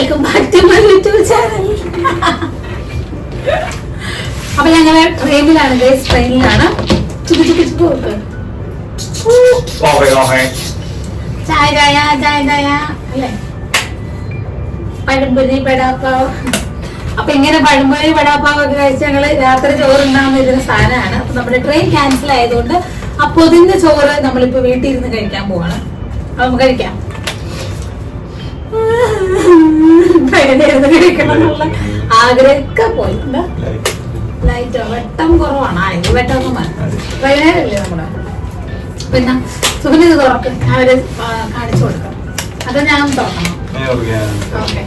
Welcome back to my YouTube channel അപ്പൊ ഞങ്ങൾ ട്രെയിനിലാണ് guys ട്രെയിനിലാണ് ചായ ചായ ചായ ചായ. അല്ലേ? പഴംപൊരി പെടാപ്പാവ് അപ്പൊ ഇങ്ങനെ പഴംപൊരി പെടാപ്പാവ് ഒക്കെ കഴിച്ച് ഞങ്ങൾ രാത്രി ചോറ് ഉണ്ടാകുന്ന സാധനമാണ്. അപ്പൊ നമ്മുടെ ട്രെയിൻ ക്യാൻസൽ ആയതുകൊണ്ട് അപ്പൊ പൊതിഞ്ഞ ചോറ് നമ്മളിപ്പോ വീട്ടിൽ ഇരുന്ന് കഴിക്കാൻ പോവാണ്. അപ്പൊ നമുക്ക് കഴിക്കാം. ട്രെയിനിലിരുന്ന് കഴിക്കണം എന്നുള്ള ആഗ്രഹമൊക്കെ പോയി ലൈറ്റോ വെട്ടം കുറവാണ്. ആ ഇത് വെട്ടമൊന്നും ട്രെയിനല്ലേ നമ്മുടെ? പിന്നെ സുഖം ഇത് തുറക്ക്. ഞാൻ ഒരു കാണിച്ചു കൊടുക്കാം അത് ഞാൻ തുറക്കണം. ഓക്കെ.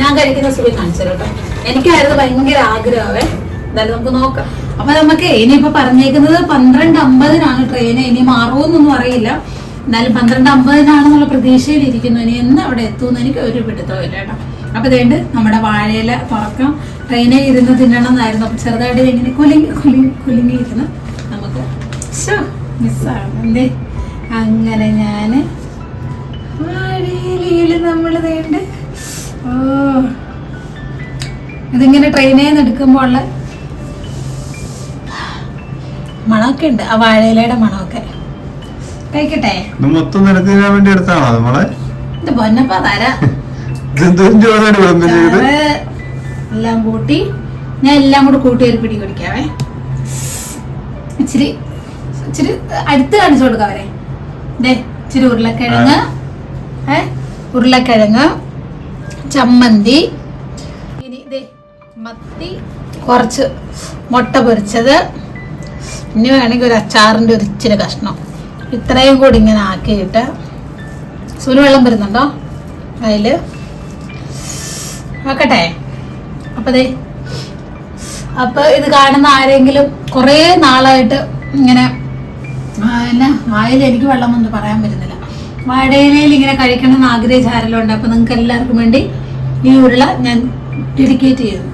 ഞാൻ കഴിക്കുന്ന സുഖം കാണിച്ചു കേട്ടോ. എനിക്കായിരുന്നു ഭയങ്കര ആഗ്രഹമേ. എന്തായാലും നമുക്ക് നോക്കാം. അപ്പൊ നമുക്ക് ഇനിയിപ്പോ പറഞ്ഞേക്കുന്നത് പന്ത്രണ്ട് അമ്പതിനാണ് ട്രെയിന് ഇനി മാറുമെന്നൊന്നും അറിയില്ല. എന്നാലും പന്ത്രണ്ട് അമ്പതിനാണെന്നുള്ള പ്രതീക്ഷയിൽ ഇരിക്കുന്നു ഇനി എന്ന് അവിടെ എത്തുമെന്ന് എനിക്ക് ഒരു പിടുത്തവും ഇല്ല കേട്ടോ. അപ്പൊ ഇതേണ്ട് നമ്മുടെ വാഴയില തുറക്കാം ട്രെയിനിൽ ഇരുന്ന് തിന്നണം എന്നായിരുന്നു അപ്പൊ ചെറുതായിട്ട് ഇങ്ങനെ കുലുങ്ങി കുലുങ്ങി കുലുങ്ങി ഇരുന്ന് നമുക്ക് മിസ്സാണ്. അങ്ങനെ ഞാൻ വാഴയിലയിൽ നമ്മൾ വേണ്ട ഓ. ഇതിങ്ങനെ ട്രെയിനിൽ നിന്ന് എടുക്കുമ്പോൾ ഉള്ള മണമൊക്കെ ഉണ്ട്. ആ വാഴയിലയുടെ മണമൊക്കെ. കഴിക്കട്ടെ മൊത്തം നിനക്ക് തരാൻ വേണ്ടി എടുത്താണോ നമ്മളെ ഇത് പൊന്നപ്പ തരാ. എല്ലാം കൂട്ടി ഞാൻ എല്ലാം കൂടി കൂട്ടി ഒരു പിടി കുടിക്കാവേ ഇച്ചിരി ഇച്ചിരി അടുത്ത് കാണിച്ചു കൊടുക്കാം അവരെ ദേ ഇച്ചിരി ഉരുളക്കിഴങ്ങ് ഏ ഉരുളക്കിഴങ്ങ് ചമ്മന്തി ഇനി ദേ മത്തി കുറച്ച് മുട്ട പൊരിച്ചത്. ഇനി വേണമെങ്കിൽ ഒരു അച്ചാറിന്റെ ഒരു ഇച്ചിരി കഷ്ണം. ഇത്രയും കൂടി ഇങ്ങനെ ആക്കിയിട്ട്. സൂര്യവെള്ളം വരുന്നുണ്ടോ? അതിൽ ആക്കട്ടെ അപ്പൊ ദേ അപ്പൊ ഇത് കാണുന്ന ആരെങ്കിലും കുറേ നാളായിട്ട് ഇങ്ങനെ എന്നെ വായിൽ എനിക്ക് വെള്ളം ഒന്നും പറയാൻ പറ്റുന്നില്ല. വാടയിലയിൽ ഇങ്ങനെ കഴിക്കണം എന്ന് ആഗ്രഹിച്ച ആരെല്ലാം ഉണ്ട്. അപ്പൊ നിങ്ങൾക്ക് എല്ലാവർക്കും വേണ്ടി ഈ ഉരുള ഞാൻ ഡെഡിക്കേറ്റ് ചെയ്യുന്നു.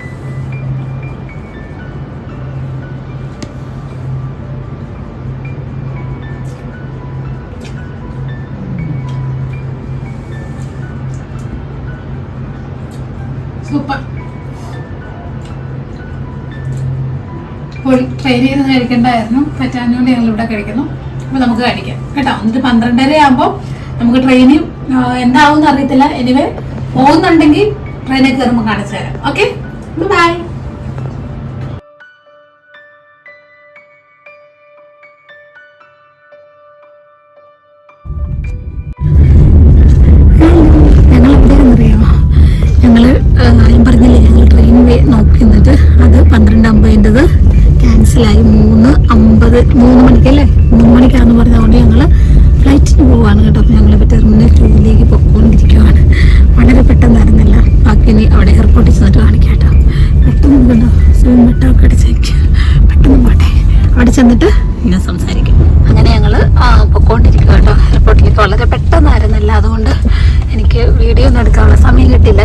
കഴിക്കണ്ടായിരുന്നു. പറ്റാഞ്ഞുകൊണ്ട് ഞങ്ങൾ ഇവിടെ കഴിക്കുന്നു. അപ്പൊ നമുക്ക് കഴിക്കാം. കേട്ടോ? എന്നിട്ട് പന്ത്രണ്ടര ആകുമ്പോൾ നമുക്ക് ട്രെയിനിൽ എന്താവും എന്ന് അറിയത്തില്ല. എനിവേ പോകുന്നുണ്ടെങ്കിൽ ട്രെയിനിൽ കയറുമ്പോൾ കാണിച്ചു തരാം. ഓക്കെ ബൈ ഞാൻ പറഞ്ഞില്ലേ ഞങ്ങൾ ട്രെയിൻ നോക്കി നിന്നിട്ട് അത് പന്ത്രണ്ട് അമ്പതിന്റെത്. ക്യാൻസലായി മൂന്ന് അമ്പത് മൂന്ന് മണിക്കല്ലേ മൂന്ന് മണിക്കാണെന്ന് പറഞ്ഞതുകൊണ്ട് ഞങ്ങൾ ഫ്ലൈറ്റിന് പോവുകയാണ് കേട്ടോ. അപ്പോൾ ഞങ്ങളിപ്പോൾ ടെർമിനൽ ടൂവിലേക്ക് പോയിക്കൊണ്ടിരിക്കുകയാണ് വളരെ പെട്ടെന്നായിരുന്നില്ല. ബാക്കി ഇനി അവിടെ എയർപോർട്ടിൽ ചെന്നിട്ട് കാണിക്കാം കേട്ടോ. പെട്ടെന്ന് കണ്ടോ സ്വിം വെട്ടമൊക്കെ അടിച്ചേക്ക്. പെട്ടെന്ന് പോട്ടെ. അവിടെ ചെന്നിട്ട് ഞാൻ സംസാരിക്കും. അങ്ങനെ ഞങ്ങൾ പൊക്കോണ്ടിരിക്കുക കേട്ടോ. എയർപോർട്ടിലേക്ക് വളരെ പെട്ടെന്നായിരുന്നില്ല. അതുകൊണ്ട് എനിക്ക് വീഡിയോ ഒന്നും എടുക്കാനുള്ള സമയം കിട്ടില്ല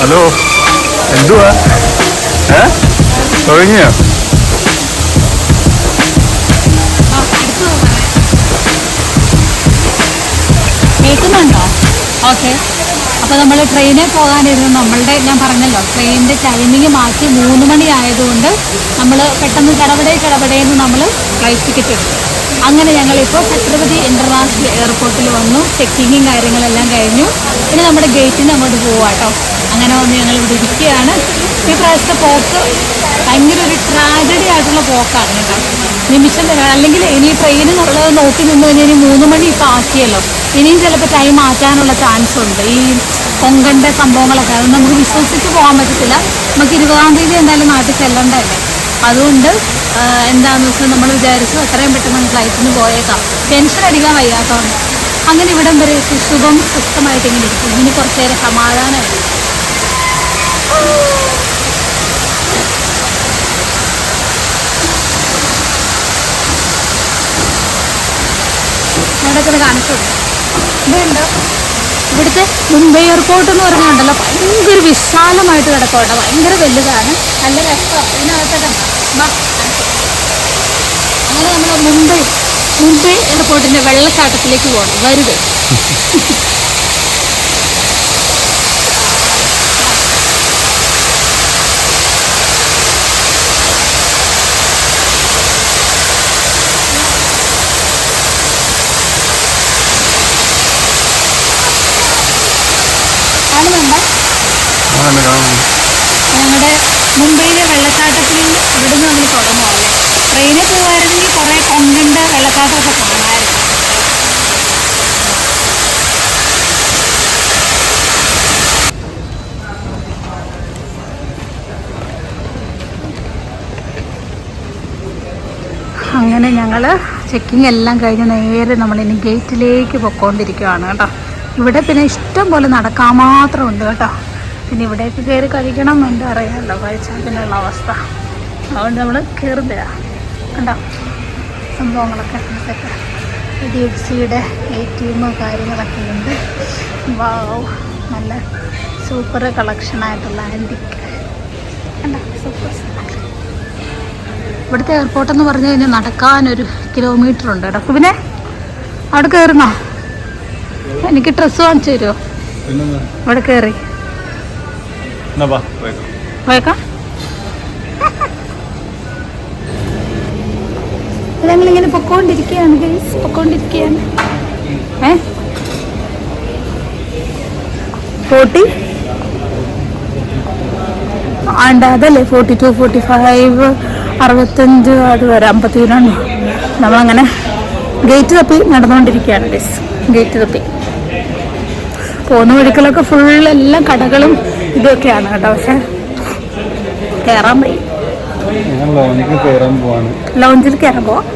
എന്തുവാ ഏ തുടങ്ങിയോ കേൾക്കുന്നുണ്ടോ? ഓക്കെ. അപ്പോൾ നമ്മൾ ട്രെയിനിൽ പോകാനായിരുന്നു. നമ്മളുടെ ഞാൻ പറഞ്ഞല്ലോ ട്രെയിനിന്റെ ടൈമിങ് മാറ്റി മൂന്ന് മണി ആയതുകൊണ്ട് നമ്മൾ പെട്ടെന്ന് കിടപടേ കിടപടേന്ന് നമ്മൾ ഫ്ലൈറ്റ് ടിക്കറ്റ് എടുത്തു. അങ്ങനെ ഞങ്ങൾ ഞങ്ങളിപ്പോൾ ഛത്രപതി ഇന്റർനാഷണൽ എയർപോർട്ടിൽ വന്നു. ചെക്കിങ്ങും കാര്യങ്ങളെല്ലാം കഴിഞ്ഞു. ഇനി നമ്മുടെ ഗേറ്റിന് അങ്ങോട്ട് പോവാം കേട്ടോ അങ്ങനെ വന്ന് ഞങ്ങൾ ഇവിടെ ഇരിക്കുകയാണ്. ഈ പ്രാവശ്യത്തെ പോക്ക് ഭയങ്കര ഒരു ട്രാജഡി ആയിട്ടുള്ള പോക്കാണ് കേട്ടോ നിമിഷം അല്ലെങ്കിൽ ഇനി ട്രെയിൻ എന്നുള്ളത് നോക്കി നിന്ന് കഴിഞ്ഞാൽ ഇനി മൂന്ന് മണി ഇപ്പം ആക്കിയല്ലോ. ഇനിയും ചിലപ്പോൾ ടൈം മാറ്റാനുള്ള ചാൻസ് ഉണ്ട്. ഈ കൊങ്കന്റെ സംഭവങ്ങളൊക്കെ അത് നമുക്ക് വിശ്വസിച്ച് പോകാൻ പറ്റത്തില്ല. നമുക്ക് ഇരുപതാം തീയതി എന്തായാലും നാട്ടിൽ ചെല്ലണ്ടല്ലേ. അതുകൊണ്ട് എന്താണെന്ന് വെച്ചാൽ നമ്മൾ വിചാരിച്ചു എത്രയും പെട്ടെന്ന് ഫ്ലൈറ്റിന് പോയേക്കാം. ടെൻഷൻ അടിക്കാൻ വയ്യാത്തതാണ്. അങ്ങനെ ഇവിടം വരെ സുഖം സുഖമായിട്ട് ഇങ്ങനെ ഇരിക്കും ഇനി കുറച്ചേരെ നേരം ഇവിടുത്തെ മുംബൈ എയർപോർട്ട് എന്ന് പറഞ്ഞുണ്ടല്ലോ. ഭയങ്കര വിശാലമായിട്ട് കിടക്കുന്നുണ്ട് ഭയങ്കര വലുതാണ്. നല്ല രസം ഇതിനകത്തൊക്കെ നമ്മൾ മുംബൈ മുംബൈ എയർപോർട്ടിന്റെ വെള്ളച്ചാട്ടത്തിലേക്ക് പോകണം. വരുത് കാണുന്നുണ്ടോ ആണ് നമ്മുടെ മുംബൈയിലെ വെള്ളച്ചാട്ടത്തിൽ നിന്ന് ഇവിടുന്ന് അങ്ങ് തുടങ്ങുവാണ് ട്രെയിനിൽ പോകായിരുന്നെങ്കിൽ കുറേ കൊങ്കിന്റെ വെള്ളച്ചാട്ടമൊക്കെ കാണാമായിരുന്നു അങ്ങനെ ഞങ്ങൾ ചെക്കിങ് എല്ലാം കഴിഞ്ഞ് നേരെ നമ്മളിനി ഗേറ്റിലേക്ക് പൊക്കോണ്ടിരിക്കുകയാണ് കേട്ടോ. ഇവിടെ പിന്നെ ഇഷ്ടം പോലെ നടക്കാൻ മാത്രമുണ്ട് കേട്ടോ. പിന്നെ ഇവിടേക്ക് കയറി കഴിക്കണം എന്താ അറിയാമല്ലോ കഴിച്ചാൽ പിന്നെയുള്ള അവസ്ഥ. അതുകൊണ്ട് നമ്മൾ കയറുന്നില്ല കണ്ടോ? സംഭവങ്ങളൊക്കെ ഇതൊക്കെ. ഡി എഫ് സിയുടെ എ ടി എം കാര്യങ്ങളൊക്കെ ഉണ്ട്. വാവ് നല്ല സൂപ്പർ കളക്ഷനായിട്ടുള്ള ആന്റിക് കണ്ടോ? സൂപ്പർ ഇവിടുത്തെ എയർപോർട്ട് എന്ന് പറഞ്ഞു കഴിഞ്ഞാൽ നടക്കാനൊരു കിലോമീറ്റർ ഉണ്ട് കേട്ടോ. പിന്നെ അവിടെ കയറുന്നോ എനിക്ക് ഡ്രസ്സ് വാങ്ങിച്ചു തരുമോ ഇവിടെ കയറി എന്നാ വാ. പോയേക്കാം. ഞങ്ങളിങ്ങനെ പൊക്കോണ്ടിരിക്കുകയാണ് ഗൈസ് പൊക്കോണ്ടിരിക്കുകയാണ്. ഏ? ഫോർട്ടി? ആണ്ട് അതല്ലേ ഫോർട്ടി ടു ഫോർട്ടി ഫൈവ് അറുപത്തഞ്ച് അത് വരെ അമ്പത്തി രണ്ട് നമ്മളങ്ങനെ ഗേറ്റ് തപ്പി നടന്നുകൊണ്ടിരിക്കുകയാണ് ഗൈസ് ഗേറ്റ് തപ്പി. പോകുന്ന വഴികളൊക്കെ ഫുൾ എല്ലാം കടകളും ഇതൊക്കെയാണ് കേട്ടോ. പക്ഷെ കയറാൻ പോയി ലോഞ്ചിൽ കയറാൻ പോവാം.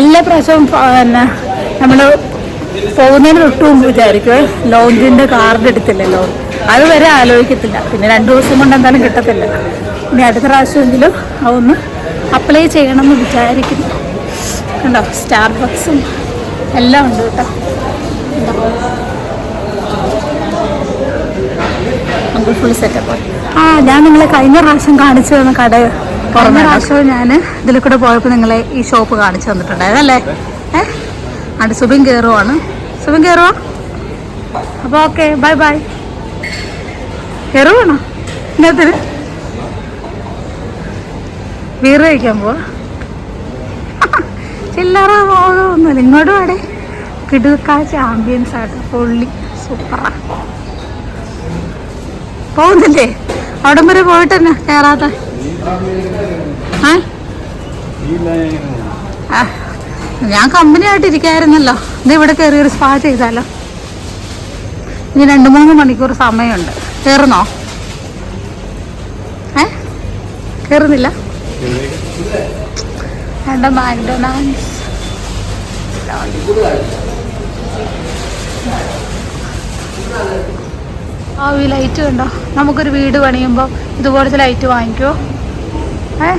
എല്ലാ പ്രാവശ്യവും പിന്നെ നമ്മൾ പോകുന്നതിന് തൊട്ടും വിചാരിക്കും ലോഞ്ചിന്റെ കാർഡ് എടുത്തില്ലല്ലോ. അത് വരെ ആലോചിക്കത്തില്ല. പിന്നെ രണ്ട് ദിവസം കൊണ്ട് എന്തായാലും കിട്ടത്തില്ല. ഇനി അടുത്ത പ്രാവശ്യമെങ്കിലും അതൊന്ന് അപ്ലൈ ചെയ്യണമെന്ന് വിചാരിക്കുന്നു. കണ്ടോ? സ്റ്റാർ ബക്സും എല്ലാം ഉണ്ട് കേട്ടോ. ഫുൾ സെറ്റപ്പ് ആ ഞാൻ നിങ്ങളെ കഴിഞ്ഞ പ്രാവശ്യം കാണിച്ചു തന്ന കട കഴിഞ്ഞ പ്രാവശ്യം ഞാൻ ഇതിൽ കൂടെ പോയപ്പോൾ നിങ്ങളെ ഈ ഷോപ്പ് കാണിച്ചു തന്നിട്ടുണ്ടായിരുന്നല്ലേ ഏ? അത് സുബിൻ കയറുവാണ് സുബിൻ കയറുവാ അപ്പോൾ ഓക്കെ ബൈ ബൈ കയറുവാണോ ഇന്നത്തിന് വീറ് കഴിക്കാൻ പോവാ. ചില്ലറ പോകുന്നില്ല ഇങ്ങോട്ടും അവിടെ കിടുക്കാച്ച ആംബിയൻസ് ആയിട്ട് പൊള്ളി. സൂപ്പറാ. പോകുന്നില്ലേ? അവിടം വരെ പോയിട്ട് തന്നെ കയറാത്ത ഞാൻ കമ്പനി ആയിട്ട് ഇരിക്കായിരുന്നല്ലോ. ഇത് ഇവിടെ കയറി ഒരു സ്പാ ചെയ്താലോ. ഇനി രണ്ട് മൂന്ന് മണിക്കൂർ സമയമുണ്ട്. കയറുന്നോ ഏ? കയറുന്നില്ല വേണ്ട മാക്ഡൊണാൾഡ്സ്. ആ ഈ ലൈറ്റ് കണ്ടോ? നമുക്കൊരു വീട് പണിയുമ്പോൾ ഇതുപോലത്തെ ലൈറ്റ് വാങ്ങിക്കോ. ഏ?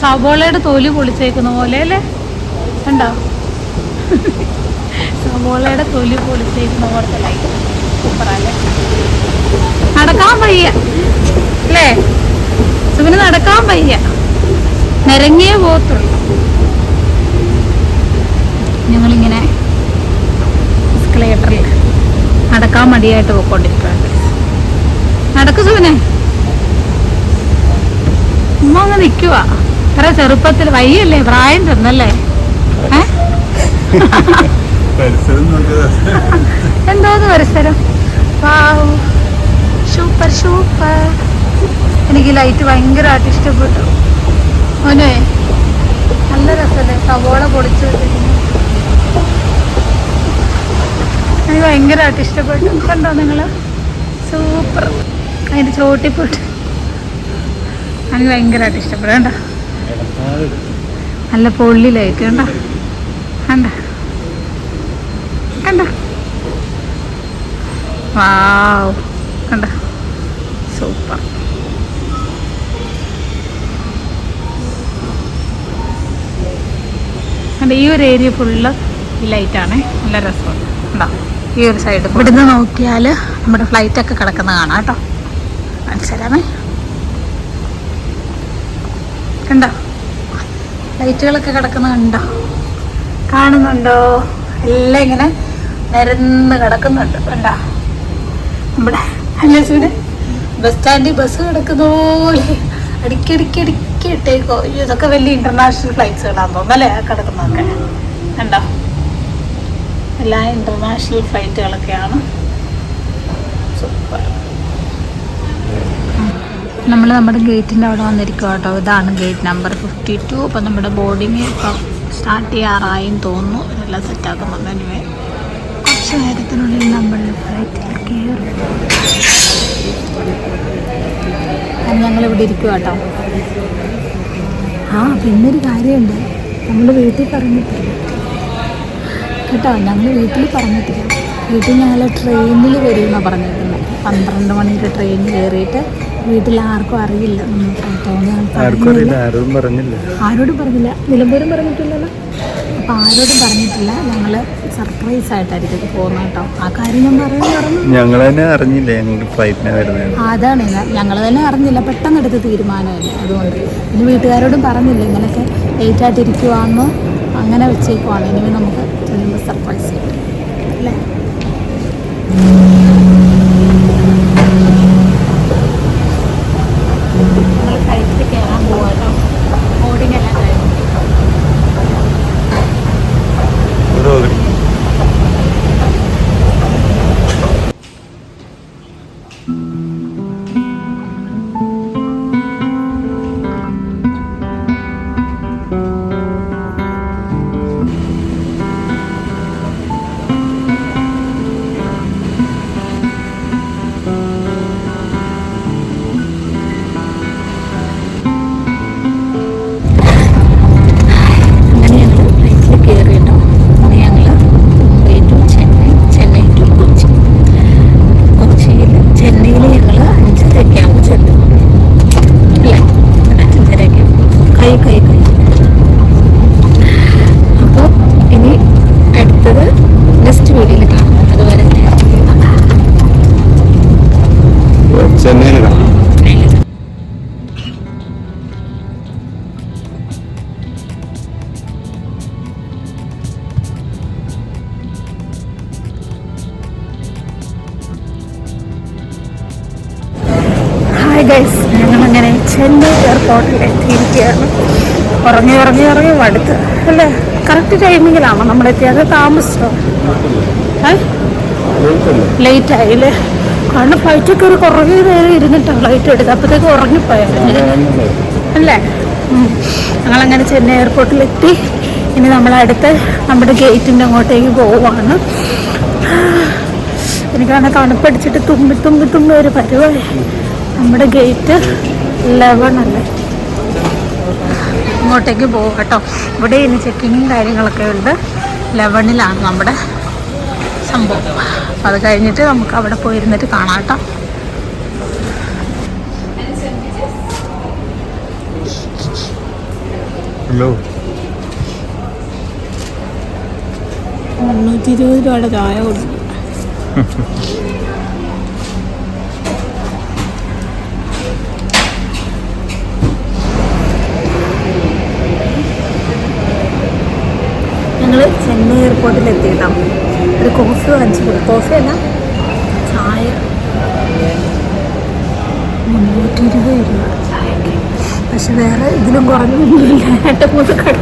സബോളയുടെ തൊലി പൊളിച്ചേക്കുന്ന പോലെ അല്ലേ? കണ്ടോ? സബോളയുടെ തൊലി പൊളിച്ചേക്കുന്ന പോലത്തെ ലൈറ്റ് സൂപ്പറല്ലേ വയ്യ. അല്ലേ? സുബിന് നടക്കാൻ വയ്യ. നിരങ്ങിയേ പോകത്തുള്ളൂ ഞങ്ങളിങ്ങനെ എസ്കലേറ്ററിൽ നടക്കാൻ മടിയായിട്ട് പോയിക്കൊണ്ടിരിക്കുകയാണ്. നടക്കു സുവിനെ. ഉമ്മ അങ്ങ് നിൽക്കുക ഇത്ര ചെറുപ്പത്തിൽ വയ്യല്ലേ പ്രായം ചെന്നല്ലേ? എന്തോന്ന് പരിസരം സൂപ്പർ സൂപ്പർ. എനിക്ക് ലൈറ്റ് ഭയങ്കരമായിട്ട് ഇഷ്ടപ്പെട്ടു. മോനെ നല്ല രസമല്ലേ? സവോള പൊളിച്ചു വെച്ചിരിക്കുന്നു. എനിക്ക് ഭയങ്കരമായിട്ട് ഇഷ്ടപ്പെട്ടു. കണ്ടോ നിങ്ങൾ സൂപ്പർ. അതിന്റെ ചോട്ടിൽ എനിക്ക് ഭയങ്കരമായിട്ട് ഇഷ്ടപ്പെടും കണ്ടോ? നല്ല പൊള്ളിലായിട്ട് കണ്ടോ? കണ്ട? കണ്ടോ? വാവ്. കണ്ട? സൂപ്പർ. കണ്ട ഈ ഒരു ഏരിയ ഫുള്ള് ലൈറ്റാണ് നല്ല രസമുണ്ട് കണ്ടോ? ഈ ഒരു സൈഡ് ഇവിടുന്ന് നോക്കിയാൽ നമ്മുടെ ഫ്ലൈറ്റ് ഒക്കെ കിടക്കുന്ന കാണാം കേട്ടോ. മനസ്സിലാമേ കണ്ടോ? ലൈറ്റുകളൊക്കെ കിടക്കുന്ന കണ്ടോ? കാണുന്നുണ്ടോ? എല്ലാം ഇങ്ങനെ നിരന്ന് കിടക്കുന്നുണ്ട്. കണ്ടോ? നമ്മുടെ അല്ലേ ബസ് സ്റ്റാൻഡിൽ ബസ് കിടക്കുന്ന പോലെ അടിക്കടിക്ക് അടിക്ക് ഇട്ടേക്കോ. ഇതൊക്കെ വലിയ ഇന്റർനാഷണൽ ഫ്ലൈറ്റ്സുകളാന്ന് തോന്നുന്നു അല്ലേ? ആ കിടക്കുന്നതൊക്കെ. കണ്ടോ? എല്ലാ ഇന്റർനാഷണൽ ഫ്ലൈറ്റുകളൊക്കെയാണ് നമ്മൾ നമ്മുടെ ഗേറ്റിന്റെ അവിടെ വന്നിരിക്കുക കേട്ടോ. ഇതാണ് ഗേറ്റ് നമ്പർ ഫിഫ്റ്റി ടു അപ്പം നമ്മുടെ ബോർഡിങ് ഇപ്പം സ്റ്റാർട്ട് ചെയ്യാറായി തോന്നുന്നു. എല്ലാം സെറ്റാക്കുന്നുണ്ട് എനിവേ കുറച്ച് നേരത്തിനുള്ളിൽ നമ്മൾ ഫ്ലൈറ്റിൽ കയറും. ഞങ്ങൾ ഇവിടെ ഇരിക്കുക കേട്ടോ. ആ പിന്നൊരു കാര്യമുണ്ട്. നമ്മൾ വീട്ടിൽ പറഞ്ഞിട്ടില്ല. കേട്ടോ ഞങ്ങൾ വീട്ടിൽ പറഞ്ഞിട്ടില്ല. വീട്ടിൽ ഞങ്ങൾ ട്രെയിനിൽ വരുമെന്നാണ് പറഞ്ഞിരിക്കുന്നത് പന്ത്രണ്ട് മണിക്ക് ട്രെയിൻ കയറിയിട്ട് വീട്ടിൽ ആർക്കും അറിയില്ല. ആരോടും പറഞ്ഞില്ല. നിലമ്പൂരും പറഞ്ഞിട്ടില്ലല്ലോ. അപ്പം ആരോടും പറഞ്ഞിട്ടില്ല. ഞങ്ങൾ സർപ്രൈസ് ആയിട്ടായിരിക്കും പോകുന്നത് കേട്ടോ. ആ കാര്യം ഞാൻ പറഞ്ഞു പറഞ്ഞു ഞങ്ങൾ തന്നെ അറിഞ്ഞില്ല അതാണ്. ഞങ്ങൾ തന്നെ അറിഞ്ഞില്ല. പെട്ടെന്ന് എടുത്ത തീരുമാനമല്ല അതുകൊണ്ട്. ഇനി വീട്ടുകാരോടും പറഞ്ഞില്ല. ഇങ്ങനെയൊക്കെ ലേറ്റ് ആയിട്ടിരിക്കുവാണെന്നോ അങ്ങനെ വെച്ചേക്കുവാണ്. ഇനി നമുക്ക് ചെല്ലുമ്പോൾ സർപ്രൈസ് ചെയ്യും. അല്ലേ? നമ്മൾ ഫ്ലൈറ്റിൽ കയറാൻ പോവാട്ടോ ബോർഡിംഗ് എല്ലാം കഴിഞ്ഞു. അങ്ങനെ കറക്റ്റ് ടൈമിങ്ങിലാണോ നമ്മൾ എത്തിയത് താമസിച്ചോ? ലേറ്റ് ആയില്ലേ കാരണം ഫ്ലൈറ്റൊക്കെ ഒരു കുറേ നേരം ഇരുന്നിട്ടാണ് ഫ്ലൈറ്റ് എടുത്തത്. അപ്പോഴത്തേക്ക് ഉറങ്ങിപ്പോയായിരുന്നു അല്ലേ. ഞങ്ങളങ്ങനെ ചെന്നൈ എയർപോർട്ടിലെത്തി ഇനി നമ്മളടുത്ത് നമ്മുടെ ഗേറ്റിന്റെ അങ്ങോട്ടേക്ക് പോവുകയാണ് എനിക്കാണ് തണുപ്പടിച്ചിട്ട് തുമ്പി തുമ്പി തുമ്പി ഒരു പരിപാടി. നമ്മുടെ ഗേറ്റ് ലെവൺ അല്ലേ? ഇങ്ങോട്ടേക്ക് പോകും കേട്ടോ. ഇവിടെ ഇനി ചെക്കിങ്ങും കാര്യങ്ങളൊക്കെ ഉണ്ട്. ലെവണിലാണ് നമ്മുടെ സംഭവം. അപ്പം അത് കഴിഞ്ഞിട്ട് നമുക്ക് അവിടെ പോയിരുന്നിട്ട് കാണാം കേട്ടോ. ഹലോ മുന്നൂറ്റി ഇരുപത് രൂപയുടെ ചായ കൊടുക്കും എയർപോർട്ടിൽ എത്തിയിട്ടാണ് ഒരു കോഫി വാങ്ങിച്ചു കൊടുത്തു. കോഫി അല്ല ചായ. മുന്നൂറ്റി ഇരുപത് രൂപ പക്ഷെ വേറെ ഇതിലും കുറഞ്ഞൊന്നുമില്ല രണ്ട് മൂന്ന് കട.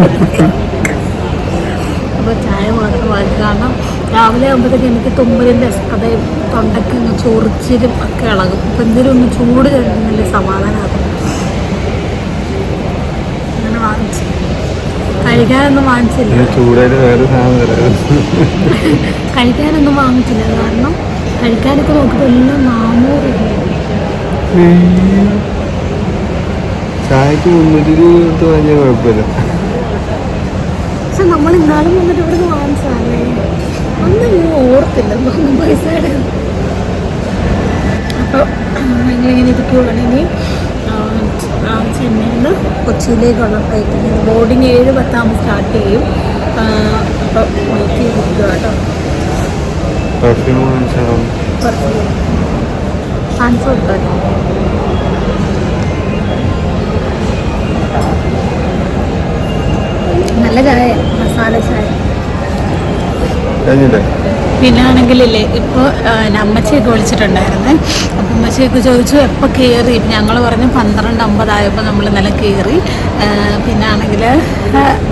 അപ്പോൾ ചായ മാത്രം വാങ്ങി. കാരണം രാവിലെ ആകുമ്പോഴത്തേക്ക് എനിക്ക് തുമ്പലിന്റെ അതായത് തൊണ്ടയ്ക്ക് ചൊറിച്ചിലും ഒക്കെ ഇളകും. അപ്പം എന്തെങ്കിലും ഒന്ന് ചൂട് കഴിഞ്ഞാൽ സമാധാനമാകും അങ്ങനെ വാങ്ങിച്ചു കഴിക്കാനൊന്നും വാങ്ങിച്ചില്ല. ചൂടായിട്ട് വേറെ കഴിക്കാനൊന്നും വാങ്ങിച്ചില്ല. കാരണം കഴിക്കാനൊക്കെ നോക്കിയപ്പോൾ എല്ലാം നാനൂറ് ചായക്ക് മുന്നൂറ്റി രൂപ കൊടുത്ത് വാങ്ങിയാൽ കുഴപ്പമില്ല. പക്ഷെ നമ്മൾ ഇന്നാളും വന്നിട്ട് ഇവിടെ നിന്ന് വാങ്ങിച്ചതല്ലേ? അന്ന് ഓർത്തില്ല. പൈസയുടെ അപ്പോൾ ഞങ്ങളിങ്ങനെ ഇരിക്കുവാണെങ്കിൽ ചെന്നൈയിൽ നിന്ന് കൊച്ചിയിലേക്കുള്ള ഫ്ലൈറ്റിന് ബോർഡിങ് ഏഴ് പത്താകുമ്പോൾ സ്റ്റാർട്ട് ചെയ്യും. അപ്പോൾ വെയിറ്റ് ചെയ്തിരിക്കുക കേട്ടോ. പെർഫ്യൂം വാങ്ങിച്ചാൽ നല്ല ചായ മസാല ചായ. പിന്നെ ആണെങ്കിലില്ലേ ഇപ്പോൾ അമ്മച്ചിയൊക്കെ വിളിച്ചിട്ടുണ്ടായിരുന്നേ. അപ്പം അമ്മച്ചിയൊക്കെ ചോദിച്ചു എപ്പോൾ കയറി ഞങ്ങൾ പറഞ്ഞു പന്ത്രണ്ട് അമ്പതായപ്പോൾ നമ്മൾ ഇന്നലെ കയറി പിന്നെ ആണെങ്കിൽ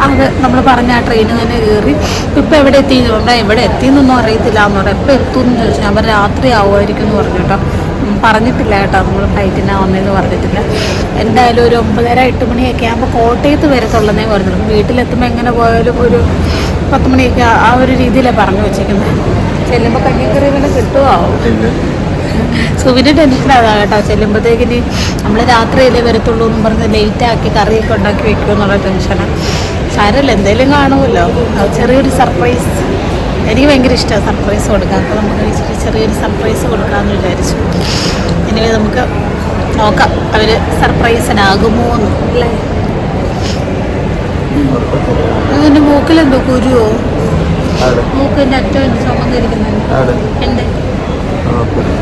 അത് നമ്മൾ പറഞ്ഞ ആ ട്രെയിൻ തന്നെ കയറി ഇപ്പോൾ എവിടെ എത്തി? എന്ന് എവിടെ എത്തിയെന്നൊന്നും അറിയത്തില്ല എന്ന് പറഞ്ഞു. എപ്പോൾ എത്തുമെന്ന് ചോദിച്ചു. ഞാൻ പറഞ്ഞു രാത്രി ആവുമായിരിക്കും എന്ന് പറഞ്ഞു കേട്ടോ. പറഞ്ഞിട്ടില്ല കേട്ടോ നമ്മൾ ഫ്ലൈറ്റിനാ വന്നതെന്ന് പറഞ്ഞിട്ടില്ല. എന്തായാലും ഒരു ഒമ്പതര എട്ട് മണിയൊക്കെ ആകുമ്പോൾ കോട്ടയത്ത് വരത്തുള്ളതേ പറഞ്ഞിട്ടുള്ളൂ. വീട്ടിലെത്തുമ്പോൾ എങ്ങനെ പോയാലും ഒരു പത്ത് മണിയൊക്കെ ആ- ആ ഒരു രീതിയിലാണ് പറഞ്ഞു വെച്ചേക്കുന്നത് ചെല്ലുമ്പോൾ കഞ്ഞിക്കറി വല്ല കിട്ടുമോ സുവിന്റെ ടെൻഷൻ അതാ കേട്ടോ. ചെല്ലുമ്പോഴത്തേക്കിന് നമ്മൾ രാത്രിയല്ലേ വരത്തുള്ളൂ എന്നും പറഞ്ഞ് ലേറ്റാക്കി കറിയൊക്കെ ഉണ്ടാക്കി വെക്കുമോ എന്നുള്ള ടെൻഷനാണ് സാരമില്ല എന്തെങ്കിലും കാണുമല്ലോ ചെറിയൊരു സർപ്രൈസ് എനിക്ക് ഭയങ്കര ഇഷ്ടമാണ് സർപ്രൈസ് കൊടുക്കാൻ. അപ്പോൾ നമുക്ക് ഇച്ചിരി ചെറിയൊരു സർപ്രൈസ് കൊടുക്കാമെന്ന് വിചാരിച്ചു. ഇനി നമുക്ക് നോക്കാം. അവർ സർപ്രൈസിനാകുമോ എന്ന് അല്ലേ? അതിന്റെ മൂക്കിലെന്തോ കുരുവോ? മൂക്കിന്റെ അറ്റം ആ, കുഴപ്പമില്ല.